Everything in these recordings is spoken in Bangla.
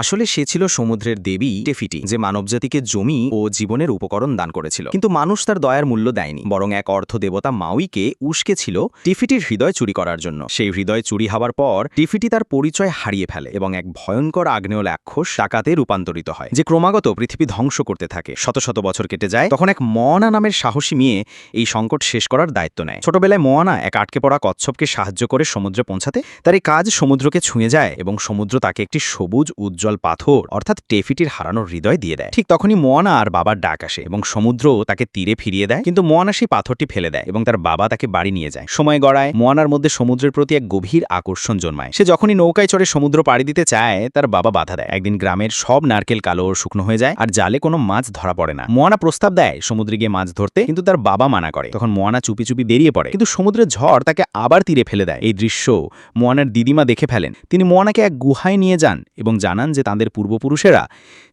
আসলে সে ছিল সমুদ্রের দেবী টেফিটি, যে মানবজাতিকে জমি ও জীবনের উপকরণ দান করেছিল। কিন্তু মানুষ তার দয়ার মূল্য দেয়নি, বরং এক অর্থ দেবতা মাউইকে উস্কে ছিল টিফিটির হৃদয় চুরি করার জন্য। সেই হৃদয় চুরি হওয়ার পর টিফিটি তার পরিচয় হারিয়ে ফেলে এবং এক ভয়ঙ্কর আগ্নেয় লাক্ষস ডাকাতে রূপান্তরিত হয়, যে ক্রমাগত পৃথিবী ধ্বংস করতে থাকে। শত শত বছর কেটে যায়, তখন এক ময়না নামের সাহসী মেয়ে এই সংকট শেষ করার দায়িত্ব নেয়। ছোটবেলায় মোয়ানা এক আটকে পড়া কচ্ছপকে সাহায্য করে সমুদ্রে পৌঁছাতে, তার এই কাজ সমুদ্রকে ছুঁয়ে যায় এবং সমুদ্র তাকে একটি সবুজ, উজ্জ্বল পাথর, অর্থাৎ টেফিটির হারানোর হৃদয় দিয়ে দেয়। ঠিক তখনই মোয়ানা আর বাবার ডাক আসে এবং সমুদ্র তাকে তীরে ফিরিয়ে দেয়। কিন্তু মোয়ানা সেই পাথরটি ফেলে দেয় এবং তার বাবা তাকে বাড়ি নিয়ে যায়। সময় গড়ায় মোয়ানার মধ্যে সমুদ্রের প্রতি এক গভীর আকর্ষণ জন্মায়। সে যখনই নৌকায় চড়ে সমুদ্র পাড়ি দিতে চায়, তার বাবা বাধা দেয়। একদিন গ্রামের সব নারকেল কালো শুকনো হয়ে যায় আর জালে কোনো মাছ ধরা পড়ে না। মোয়ানা প্রস্তাব দেয় সমুদ্রে গিয়ে মাছ ধরতে, কিন্তু তার বাবা মানা করে। তখন মোয়ানা চুপি চুপি বেরিয়ে পড়ে। কিন্তু সমুদ্রের ঝড় তাকে আবার তীরে ফেলে দেয়। এই দৃশ্য মোয়ানার দিদিমা দেখে ফেলেন। তিনি মোয়ানাকে এক গুহায় নিয়ে যান এবং জানান যে তাদের পূর্বপুরুষেরা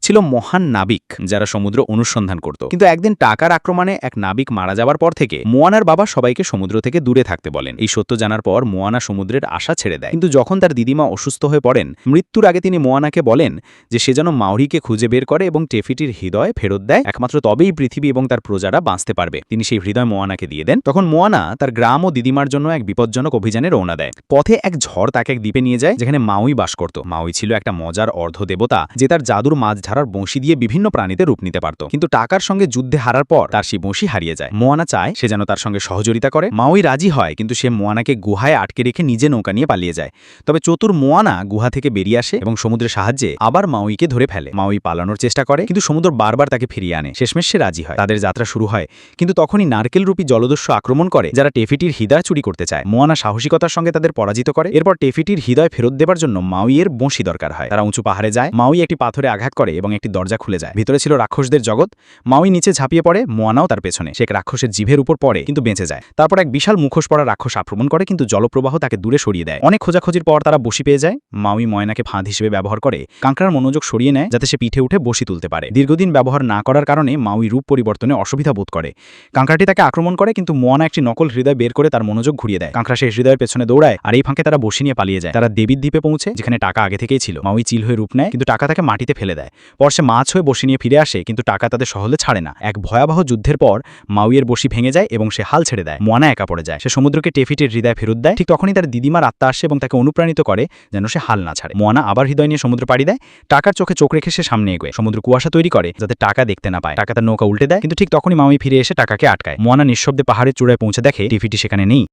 ছিল মহান নাবিক যারা সমুদ্র অনুসন্ধান করত। কিন্তু একদিন টাকার আক্রমণে এক নাবিক মারা যাওয়ার পর থেকে মোয়ানার বাবা সবাইকে সমুদ্র থেকে দূরে থাকতে বলেন। এই সত্য জানার পর মোয়ানা সমুদ্রের আশা ছেড়ে দেয়। কিন্তু যখন তার দিদিমা অসুস্থ হয়ে পড়েন, মৃত্যুর আগে তিনি মোয়ানাকে বলেন যে সে যেন মাউরিকে খুঁজে বের করে এবং টেফিটির হৃদয় ফেরত দেয়। একমাত্র তবেই পৃথিবী এবং তার প্রজারা বাঁচতে পারবে। তিনি সেই হৃদয় মোয়ানাকে দিয়ে দেন। তখন মোয়ানা তার গ্রাম ও দিদিমার জন্য এক বিপজ্জনক অভিযানে রওনা দেয়। পথে এক ঝড় তাকে এক দ্বীপে নিয়ে যায়, যেখানে মাউই বাস করত। মাউই ছিল একটা মজার অর্ধ দেবতা যে তার জাদুর মাছ ঝাড়ার বঁশি দিয়ে বিভিন্ন প্রাণীতে রূপ নিতে পারত। কিন্তু টাকার সঙ্গে যুদ্ধে হারার পর তার সেই বঁশি হারিয়ে যায়। মোয়ানা চায় সে যেন তার সঙ্গে সহযোগিতা করে। মাউই রাজি হয়, কিন্তু সে মোয়ানাকে গুহায় আটকে রেখে নিজে নৌকা নিয়ে পালিয়ে যায়। তবে চতুর মোয়ানা গুহা থেকে বেরিয়ে আসে এবং সমুদ্রের সাহায্যে আবার মাউইকে ধরে ফেলে। মাউই পালানোর চেষ্টা করে, কিন্তু সমুদ্র বারবার তাকে ফিরিয়ে আনে। শেষমেশ সে রাজি হয়। তাদের যাত্রা শুরু হয়, কিন্তু তখনই নারকেল রূপী জলদস্যু আক্রমণ করে, যারা টেফিটির হৃদয় চুরি করতে চায়। মোয়ানা সাহসিকতার সঙ্গে তাদের পরাজিত করে। এরপর টেফিটির হৃদয় ফেরত দেবার জন্য মাউইয়ের বঁশি দরকার হয়। তারা উঁচু পাহাড়ে যায় মাউই একটি পাথরে আঘাত করে এবং একটি দরজা খুলে যায়। ভিতরে ছিল রাক্ষসদের জগৎ। মাউই নিচে ঝাঁপিয়ে পড়ে, মোয়ানাও তার পেছনে। সে এক রাক্ষসের জিভের উপর পড়ে, কিন্তু বেঁচে যায়। তারপর এক বিশাল মুখোশ পড়া রাক্ষস আক্রমণ করে, কিন্তু জলপ্রবাহ তাকে দূরে সরিয়ে দেয়। অনেক খোঁজাখোঁজির পর তারা বসি পেয়ে যায়। মাউই ময়নাকে ফাঁদ হিসেবে ব্যবহার করে, কাঁকড়ার মনোযোগ সরিয়ে নেয়, যাতে সে পিঠে উঠে বসি তুলতে পারে। দীর্ঘদিন ব্যবহার না করার কারণে মাউই রূপ পরিবর্তনে অসুবিধা বোধ করে। কাঁকড়াটি তাকে আক্রমণ করে, কিন্তু মোয়ানা একটি নকল হৃদয় বের করে তার মনোযোগ ঘুরিয়ে দেয়। কাঁকড়া সেই হৃদয়ের পেছনে দৌড়ায়, আর এই ফাঁকে তারা বসি নিয়ে পালিয়ে যায়। তারা দেবীর দ্বীপে পৌঁছে, যেখানে টাকা আগে থেকেই ছিল। মাউই চিল হয়ে রূপ নেয়, কিন্তু টাকা তাকে মাটিতে ফেলে দেয়। পর সে মাছ হয়ে বসি নিয়ে ফিরে আসে, কিন্তু টাকা তাদের সহলে ছাড়ে না। এক ভয়াবহ যুদ্ধের পর মাউয়ের বসি ভেঙে যায় এবং সে হাল ছেড়ে দেয়। মোয়ানা একা পড়ে যায়। সে সমুদ্রকে টেফিটের হৃদয় ফেরত দেয়। ঠিক তখনই তার দিদিমার আত্মা আসে এবং তাকে অনুপ্রাণিত করে যেন সে হাল না ছাড়ে। মোয়ানা আবার হৃদয় নিয়ে সমুদ্র পাড়ি দেয়। টাকার চোখে চোখ রেখে সে সামনে এগোয়। সমুদ্র কুয়াশা তৈরি করে যাতে টাকা দেখতে না পায়। টাকা তার নৌকা উল্টে দেয়, কিন্তু ঠিক তখনই মাউই ফিরে এসে টাকাকে আটকায়। মোয়ানা নিঃশব্দে পাহাড়ের চূড়ায় পৌঁছে দেখে টিফিটি সেখানে নেই।